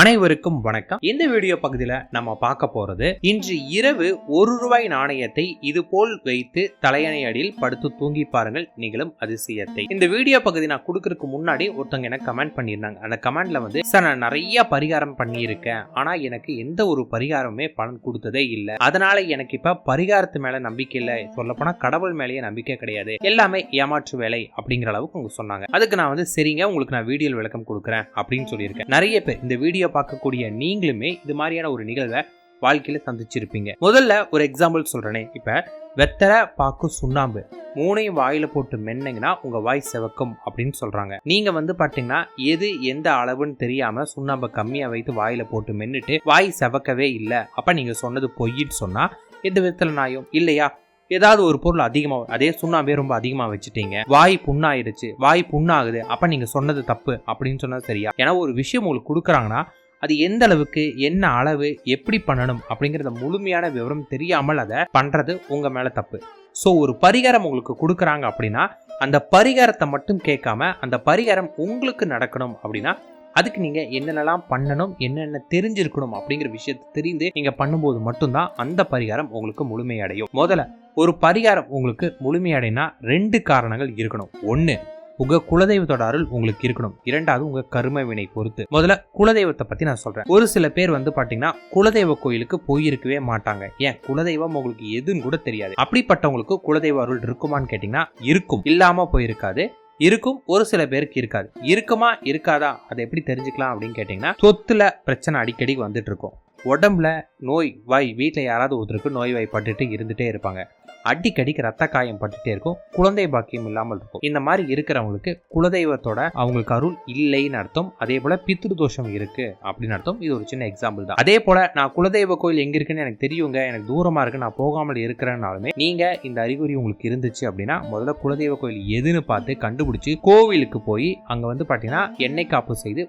அனைவருக்கும் வணக்கம். இந்த வீடியோ பகுதியில நம்ம பார்க்க போறது இன்று இரவு ஒரு ரூபாய் நாணயத்தை இது போல் வைத்து தலையணை அடியில் படுத்து தூங்கி பாருங்கள் நிகழும் அதிசயத்தை. இந்த வீடியோ பகுதி நான் கொடுக்கறதுக்கு முன்னாடி ஒருத்தவங்க எனக்கு கமெண்ட் பண்ணியிருந்தாங்க. அந்த கமெண்ட்ல வந்து சார் நான் நிறைய பரிகாரம் பண்ணியிருக்கேன். ஆனா எனக்கு எந்த ஒரு பரிகாரமுமே பலன் கொடுத்ததே இல்லை. அதனால எனக்கு இப்ப பரிகாரத்து மேல நம்பிக்கை இல்லை. சொல்லப்போனா கடவுள் மேலேயே நம்பிக்கை கிடையாது. எல்லாமே ஏமாற்று வேலை அப்படிங்கிற அளவுக்கு அவங்க சொன்னாங்க. அதுக்கு நான் வந்து சரிங்க உங்களுக்கு நான் வீடியோ விளக்கம் கொடுக்குறேன் அப்படின்னு சொல்லியிருக்கேன். நிறைய பேர் இந்த வீடியோ பார்க்கக்கூடிய நீங்களுமே இது மாதிரியான ஒரு நிகழ்வை வாழ்க்கையில சந்திச்சிருப்பீங்க. முதல்ல ஒரு எக்ஸாம்பிள் சொல்கிறேனே இப்போ வெத்தலை பாக்கு சுண்ணாம்பு மூணையும் வாயில போட்டு மென்னீங்கன்னா உங்க வாய் செவக்கும் அப்படின்னு சொல்றாங்க. நீங்க வந்து பாத்தீங்கன்னா எது எந்த அளவுன்னு தெரியாம சுண்ணாம்பை கம்மியா வைத்து வாயில போட்டு மென்னுட்டு வாய் செவக்கவே இல்லை. அப்ப நீங்க சொன்னது பொய்ன்னு சொன்னா எந்த விதத்துல நாயும்? இல்லையா? ஏதாவது ஒரு பொருள் அதிகமா அதே சுண்ணாம்பே ரொம்ப அதிகமா வச்சுட்டீங்க. வாய் புண்ணாயிருச்சு வாய் புண்ணாகுது. அப்ப நீங்க சொன்னது தப்பு அப்படின்னு சொன்னது சரியா? ஏன்னா ஒரு விஷயம் உங்களுக்கு கொடுக்குறாங்கன்னா அது எந்த அளவுக்கு என்ன அளவு எப்படி பண்ணணும் அப்படிங்கிறத முழுமையான விவரம் தெரியாமல் அதை பண்ணுறது உங்கள் மேலே தப்பு. ஸோ ஒரு பரிகாரம் உங்களுக்கு கொடுக்குறாங்க அப்படின்னா அந்த பரிகாரத்தை மட்டும் கேட்காம அந்த பரிகாரம் உங்களுக்கு நடக்கணும் அப்படின்னா அதுக்கு நீங்கள் என்னென்னலாம் பண்ணணும் என்னென்ன தெரிஞ்சிருக்கணும் அப்படிங்கிற விஷயத்தை தெரிந்து நீங்கள் பண்ணும்போது மட்டும்தான் அந்த பரிகாரம் உங்களுக்கு முழுமையடையும். முதல்ல ஒரு பரிகாரம் உங்களுக்கு முழுமையடைனா ரெண்டு காரணங்கள் இருக்கணும். ஒன்று உங்க குலதெய்வத்தோட அருள் உங்களுக்கு இருக்கணும். இரண்டாவது உங்க கரும வினை பொறுத்து. முதல்ல குலதெய்வத்தை பத்தி நான் சொல்றேன். ஒரு சில பேர் வந்து பாத்தீங்கன்னா குலதெய்வ கோயிலுக்கு போயிருக்கவே மாட்டாங்க. ஏன்? குலதெய்வம் உங்களுக்கு எதுன்னு கூட தெரியாது. அப்படிப்பட்டவங்களுக்கு குலதெய்வ அருள் இருக்குமான்னு கேட்டீங்கன்னா இருக்கும். இல்லாம போயிருக்காது. இருக்கும். ஒரு சில பேருக்கு இருக்காது. இருக்குமா? இருக்காதா? அதை எப்படி தெரிஞ்சுக்கலாம் அப்படின்னு கேட்டிங்கன்னா சொத்துல பிரச்சனை அடிக்கடி வந்துட்டு இருக்கும். உடம்புல நோய் வாய் வீட்டில் யாராவது ஒருத்தருக்கு நோய் வாய்ப்பட்டுட்டு இருந்துட்டே இருப்பாங்க. அடிக்கடிக்கு ரத்த காயம் பட்டுட்டே இருக்கும் குழந்தை பாக்கியம் இல்லாமல் இருக்கும். இந்த மாதிரி இருக்கிறவங்களுக்கு குலதெய்வத்தோட அவங்களுக்கு அருள் இல்லைன்னு அர்த்தம். அதே போல பித்ரு தோஷம் இருக்கு அப்படின்னு அர்த்தம். இது ஒரு சின்ன எக்ஸாம்பிள் தான். அதே போல நான் குலதெய்வ கோயில் எங்க இருக்குன்னு எனக்கு தெரியுங்க. எனக்கு தூரமா இருக்கு. நான் போகாமல் இருக்கிறேன்னாலுமே நீங்க இந்த அறிகுறி உங்களுக்கு இருந்துச்சு அப்படின்னா முதல்ல குலதெய்வ கோயில் எதுன்னு பார்த்து கண்டுபிடிச்சு கோவிலுக்கு போய் அங்க வந்து பாத்தீங்கன்னா எண்ணெய் காப்பு செய்து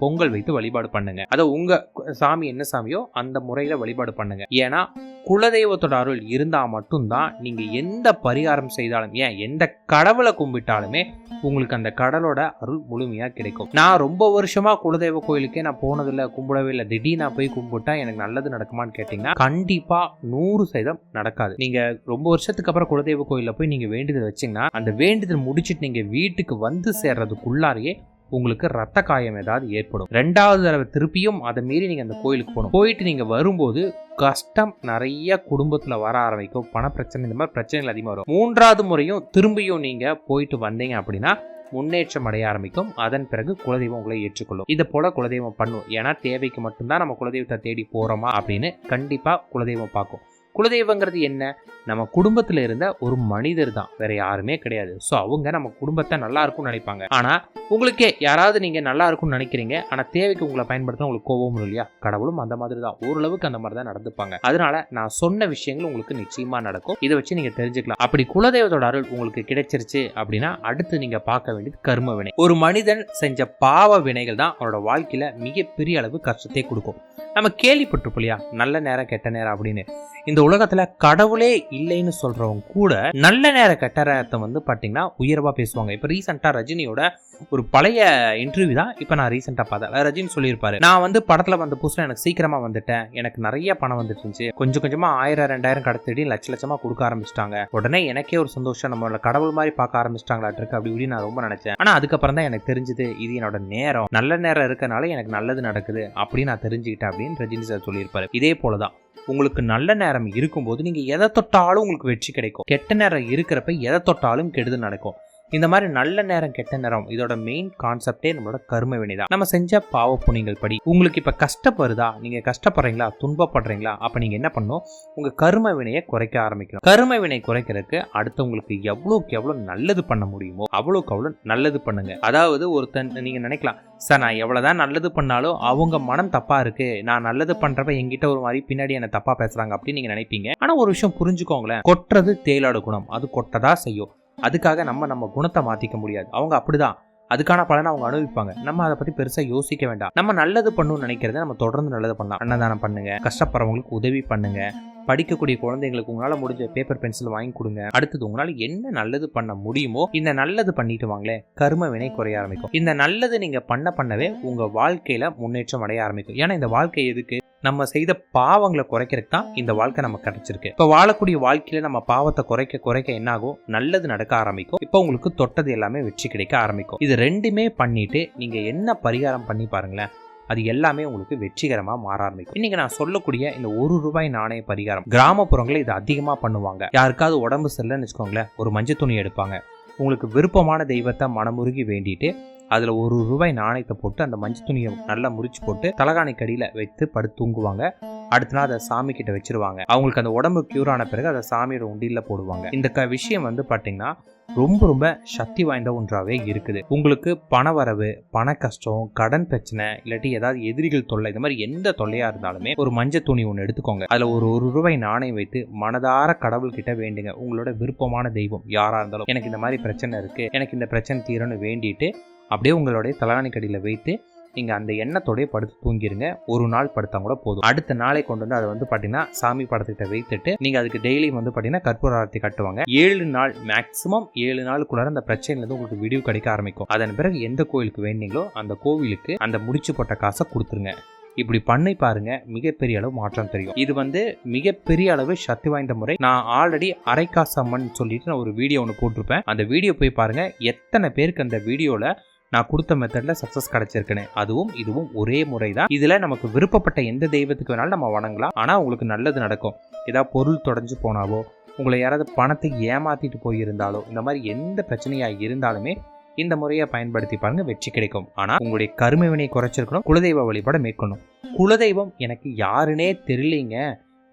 பொங்கல் வைத்து வழிபாடு பண்ணுங்க. அதை உங்க சாமி என்ன சாமியோ அந்த முறையில வழிபாடு பண்ணுங்க. ஏன்னா குலதெய்வத்தோட அருள் இருந்தால் மட்டும்தான் நீங்கள் எந்த பரிகாரம் செய்தாலும் ஏன் எந்த கடவுளை கும்பிட்டாலுமே உங்களுக்கு அந்த கடலோட அருள் முழுமையாக கிடைக்கும். நான் ரொம்ப வருஷமாக குலதெய்வ கோயிலுக்கே நான் போனதில்லை கும்பிடவே இல்லை. திடீர்னு நான் போய் கும்பிட்டா எனக்கு நல்லது நடக்குமான்னு கேட்டிங்கன்னா கண்டிப்பாக நூறு சதம் நடக்காது. நீங்கள் ரொம்ப வருஷத்துக்கு அப்புறம் குலதெய்வ கோயிலில் போய் நீங்கள் வேண்டுதல் வச்சீங்கன்னா அந்த வேண்டுதல் முடிச்சுட்டு நீங்கள் வீட்டுக்கு வந்து சேர்றதுக்குள்ளாரையே உங்களுக்கு ரத்த காயம் ஏதாவது ஏற்படும். ரெண்டாவது தடவை திருப்பியும் அதை மீறி நீங்கள் அந்த கோயிலுக்கு போகணும். போயிட்டு நீங்கள் வரும்போது கஷ்டம் நிறைய குடும்பத்தில் வர ஆரம்பிக்கும். பண பிரச்சனை இந்த மாதிரி பிரச்சனைகள் அதிகமாக வரும். மூன்றாவது முறையும் திரும்பியும் நீங்கள் போயிட்டு வந்தீங்க அப்படின்னா முன்னேற்றம் அடைய ஆரம்பிக்கும். அதன் பிறகு குலதெய்வம் உங்களை ஏற்றுக்கொள்ளும். இது போல குலதெய்வம் பண்ணும். ஏன்னா தேவைக்கு மட்டும்தான் நம்ம குலதெய்வத்தை தேடி போகிறோமா அப்படின்னு கண்டிப்பாக குலதெய்வம் பார்க்கும். குலதெய்வங்கிறது என்ன? நம்ம குடும்பத்துல இருந்த ஒரு மனிதர் தான். வேற யாருமே கிடையாது. ஸோ அவங்க நம்ம குடும்பத்தை நல்லா இருக்கும்னு நினைப்பாங்க. ஆனா உங்களுக்கே யாராவது நீங்க நல்லா இருக்கும்னு நினைக்கிறீங்க. ஆனா தேவைக்கு உங்களை பயன்படுத்த உங்களுக்கு கோபம் இல்லையா? கடவுளும் அந்த மாதிரி தான். ஓரளவுக்கு அந்த மாதிரி தான் நடந்துப்பாங்க. அதனால நான் சொன்ன விஷயங்கள் உங்களுக்கு நிச்சயமா நடக்கும். இதை வச்சு நீங்க தெரிஞ்சுக்கலாம். அப்படி குலதெய்வத்தோட அருள் உங்களுக்கு கிடைச்சிருச்சு அப்படின்னா அடுத்து நீங்க பார்க்க வேண்டியது கர்ம வினை. ஒரு மனிதன் செஞ்ச பாவ வினைகள் தான் அவரோட வாழ்க்கையில மிகப்பெரிய அளவு கஷ்டத்தை கொடுக்கும். நம்ம கேள்விப்பட்டிருப்போம் இல்லையா? நல்ல நேரம் கெட்ட நேரம் அப்படின்னு. இந்த உலகத்துல கடவுளே இல்லைன்னு சொல்றவங்க கூட நல்ல நேரம் கெட்ட நேரத்தை வந்து பார்த்தீங்கன்னா உயர்வா பேசுவாங்க. இப்போ ரீசெண்டாக ரஜினியோட ஒரு பழைய இன்டர்வியூ தான் இப்போ நான் ரீசெண்டாக பார்த்தேன். ரஜினி சொல்லியிருப்பாரு நான் வந்து படத்தில் வந்த புதுசில் எனக்கு சீக்கிரமாக வந்துட்டேன். எனக்கு நிறைய பணம் வந்துட்டு இருந்துச்சு. கொஞ்சம் கொஞ்சமாக ஆயிரம் ரெண்டாயிரம் கடத்திடி லட்ச லட்சமாக கொடுக்க ஆரம்பிச்சிட்டாங்க. உடனே எனக்கே ஒரு சந்தோஷம். நம்மள கடவுள் மாதிரி பார்க்க ஆரம்பிச்சிட்டாங்களாட்டிருக்கு அப்படி இப்படி நான் ரொம்ப நினச்சேன். ஆனால் அதுக்கப்புறம் தான் எனக்கு தெரிஞ்சது இது என்னோட நேரம். நல்ல நேரம் இருக்கனால எனக்கு நல்லது நடக்குது அப்படின்னு நான் தெரிஞ்சுக்கிட்டேன். அப்படின்னு ரஜினி சார் சொல்லியிருப்பாரு. இதே போலதான். உங்களுக்கு நல்ல நேரம் இருக்கும்போது நீங்க எதை தொட்டாலும் உங்களுக்கு வெற்றி கிடைக்கும். கெட்ட நேரம் இருக்கிறப்ப எதை தொட்டாலும் கெடுதல் நடக்கும். இந்த மாதிரி நல்ல நேரம் கெட்ட நேரம் இதோட மெயின் கான்செப்டே நம்மளோட கர்ம வினை தான் நம்ம செஞ்ச பாவ புண்ணியங்கள் படி உங்களுக்கு இப்ப கஷ்டப்படுதா நீங்க கஷ்டப்படுறீங்களா துன்பப்படுறீங்களா அப்ப நீங்க என்ன பண்ணணும்? உங்க கர்ம வினையை குறைக்க ஆரம்பிக்கணும். கர்ம வினை குறைக்கிறதுக்கு அடுத்தவங்களுக்கு எவ்வளவுக்கு எவ்வளவு நல்லது பண்ண முடியுமோ அவ்வளவுக்கு அவ்வளவு நல்லது பண்ணுங்க. அதாவது ஒருத்தன் நீங்க நினைக்கலாம் சார் நான் எவ்வளவுதான் நல்லது பண்ணாலும் அவங்க மனம் தப்பா இருக்கு. நான் நல்லது பண்றப்ப என்கிட்ட ஒரு மாதிரி பின்னாடி என்ன தப்பா பேசுறாங்க அப்படின்னு நீங்க நினைப்பீங்க. ஆனா ஒரு விஷயம் புரிஞ்சுக்கோங்களேன். கொட்டுறது தேயிலாடு குணம். அது கொட்டதா செய்யும். அதுக்காக நம்ம நம்ம குணத்தை மாத்திக்க முடியாது. அவங்க அப்படிதான். அதுக்கான பலனை அவங்க அனுபவிப்பாங்க. நம்ம அதை பத்தி பெருசா யோசிக்க வேண்டாம். நம்ம நல்லது பண்ணணும்னு நினைக்கிறத நம்ம தொடர்ந்து நல்லது பண்ணலாம். அன்னதானம் பண்ணுங்க. கஷ்டப்படுறவங்களுக்கு உதவி பண்ணுங்க. படிக்கக்கூடிய குழந்தைங்களுக்கு உங்களால முடிஞ்ச பேப்பர் பென்சில் வாங்கி கொடுங்க. அடுத்தது உங்களால என்ன நல்லது பண்ண முடியுமோ இந்த நல்லது பண்ணிட்டு வாங்களேன். கர்ம வினை குறைய ஆரம்பிக்கும். இந்த நல்லது நீங்க பண்ண பண்ணவே உங்க வாழ்க்கையில முன்னேற்றம் அடைய ஆரம்பிக்கும். ஏன்னா இந்த வாழ்க்கை எதுக்கு? நம்ம செய்த பாவங்களை குறைக்கிறதுக்கு தான் இந்த வாழ்க்கை நமக்கு கிடைச்சிருக்கு. இப்போ வாழக்கூடிய வாழ்க்கையில நம்ம பாவத்தை குறைக்க குறைக்க என்ன ஆகும் நல்லது நடக்க ஆரம்பிக்கும். இப்போ உங்களுக்கு தொட்டது எல்லாமே வெற்றி கிடைக்க ஆரம்பிக்கும். இது ரெண்டுமே பண்ணிட்டு நீங்க என்ன பரிகாரம் பண்ணி பாருங்களேன். அது எல்லாமே உங்களுக்கு வெற்றிகரமா மாற ஆரம்பிக்கும். இன்னைக்கு நான் சொல்லக்கூடிய இந்த ஒரு ரூபாய் நாணய பரிகாரம் கிராமப்புறங்களில் இது அதிகமா பண்ணுவாங்க. யாருக்காவது உடம்பு சரியில்லைன்னு வச்சுக்கோங்களேன் ஒரு மஞ்சள் துணி எடுப்பாங்க. உங்களுக்கு விருப்பமான தெய்வத்தை மனமுருகி வேண்டிட்டு அதில் ஒரு ரூபாய் நாணயத்தை போட்டு அந்த மஞ்சள் துணியை நல்லா முறிச்சு போட்டு தலகாணி கடியில் வைத்து படுத்து தூங்குவாங்க. அடுத்த நாள் அதை சாமி கிட்ட வச்சிருவாங்க. அவங்களுக்கு அந்த உடம்பு கியூர் ஆன பிறகு அதை சாமியோட உண்டியில் போடுவாங்க. இந்த க விஷயம் வந்து பார்த்தீங்கன்னா ரொம்ப ரொம்ப சக்தி வாய்ந்த ஒன்றாகவே இருக்குது. உங்களுக்கு பண வரவு பண கஷ்டம் கடன் பிரச்சனை இல்லாட்டி ஏதாவது எதிரிகள் தொல்லை இந்த மாதிரி எந்த தொல்லையாக இருந்தாலுமே ஒரு மஞ்சள் துணி ஒன்று எடுத்துக்கோங்க. அதில் ஒரு ஒரு ரூபாய் நாணயம் வைத்து மனதார கடவுள்கிட்ட வேண்டுங்க. உங்களோட விருப்பமான தெய்வம் யாராக இருந்தாலும். எனக்கு இந்த மாதிரி பிரச்சனை இருக்குது எனக்கு இந்த பிரச்சனை தீரன்னு வேண்டிட்டு அப்படியே உங்களுடைய தலகாணிக்கடியில் வைத்து நீங்கள் அந்த எண்ணத்தோடய படுத்து தூங்கிடுங்க ஒரு நாள் படுத்தா கூட போதும். அடுத்த நாளை கொண்டு வந்து அதை வந்து பார்த்தீங்கன்னா சாமி படத்துக்கிட்ட வைத்துட்டு நீங்கள் அதுக்கு டெய்லியும் வந்து பார்த்தீங்கன்னா கற்பூர ஆரத்தி கட்டுவாங்க. ஏழு நாள் மேக்ஸிமம் ஏழு நாளுக்குள்ளார அந்த பிரச்சனையிலேருந்து உங்களுக்கு விடிவு கிடைக்க ஆரம்பிக்கும். அதன் பிறகு எந்த கோயிலுக்கு வேண்டீங்களோ அந்த கோவிலுக்கு அந்த முடிச்சு போட்ட காசை கொடுத்துருங்க. இப்படி பண்ணி பாருங்க மிகப்பெரிய அளவு மாற்றம் தெரியும். இது வந்து மிகப்பெரிய அளவு சக்தி வாய்ந்த முறை. நான் ஆல்ரெடி அரைக்காசம்மன் சொல்லிட்டு நான் ஒரு வீடியோ ஒன்று போட்டிருப்பேன். அந்த வீடியோ போய் பாருங்க எத்தனை பேருக்கு அந்த வீடியோவில் நான் கொடுத்த மெத்தடில் சக்ஸஸ் கிடைச்சிருக்குன்னு. அதுவும் இதுவும் ஒரே முறை தான் இதில் நமக்கு விருப்பப்பட்ட எந்த தெய்வத்துக்கு வேணாலும் நம்ம வணங்கலாம். ஆனால் உங்களுக்கு நல்லது நடக்கும். ஏதாவது பொருள் தொடஞ்சு போனாவோ உங்களை யாராவது பணத்தை ஏமாத்திட்டு போயிருந்தாலோ இந்த மாதிரி எந்த பிரச்சனையாக இருந்தாலுமே இந்த முறையை பயன்படுத்தி பாருங்க வெற்றி கிடைக்கும். ஆனால் உங்களுடைய கருமவினை குறைச்சிருக்கணும் குலதெய்வ வழிபாட மேற்கொள்ளணும். குலதெய்வம் எனக்கு யாருன்னே தெரியலைங்க.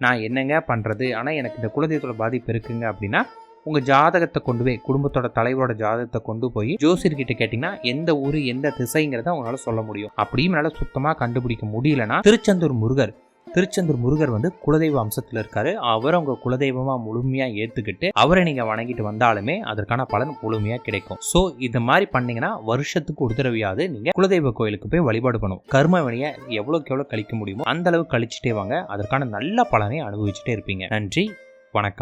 நான் என்னங்க பண்ணுறது ஆனால் எனக்கு இந்த குலதெய்வத்தோட பாதிப்பு இருக்குங்க அப்படின்னா உங்கள் ஜாதகத்தை கொண்டு போய் குடும்பத்தோட தலைவரோட ஜாதகத்தை கொண்டு போய் ஜோசியர்கிட்ட கேட்டிங்கன்னா எந்த ஊர் எந்த திசைங்கிறத உங்களால் சொல்ல முடியும். அப்படியும் என்னால் சுத்தமாக கண்டுபிடிக்க முடியலன்னா திருச்செந்தூர் முருகர். திருச்செந்தூர் முருகர் வந்து குலதெய்வ அம்சத்தில் இருக்காரு. அவர் அவங்க குலதெய்வமா முழுமையா ஏத்துக்கிட்டு அவரை நீங்க வணங்கிட்டு வந்தாலுமே அதற்கான பலன் முழுமையா கிடைக்கும். ஸோ இந்த மாதிரி பண்ணீங்கன்னா வருஷத்துக்கு ஒரு தடவையாவது நீங்க குலதெய்வ கோயிலுக்கு போய் வழிபாடு பண்ணும் கர்மவனியை எவ்வளோக்கு எவ்வளோ கழிக்க முடியுமோ அந்த அளவு கழிச்சுட்டே வாங்க. அதற்கான நல்ல பலனை அனுபவிச்சுட்டே இருப்பீங்க. நன்றி வணக்கம்.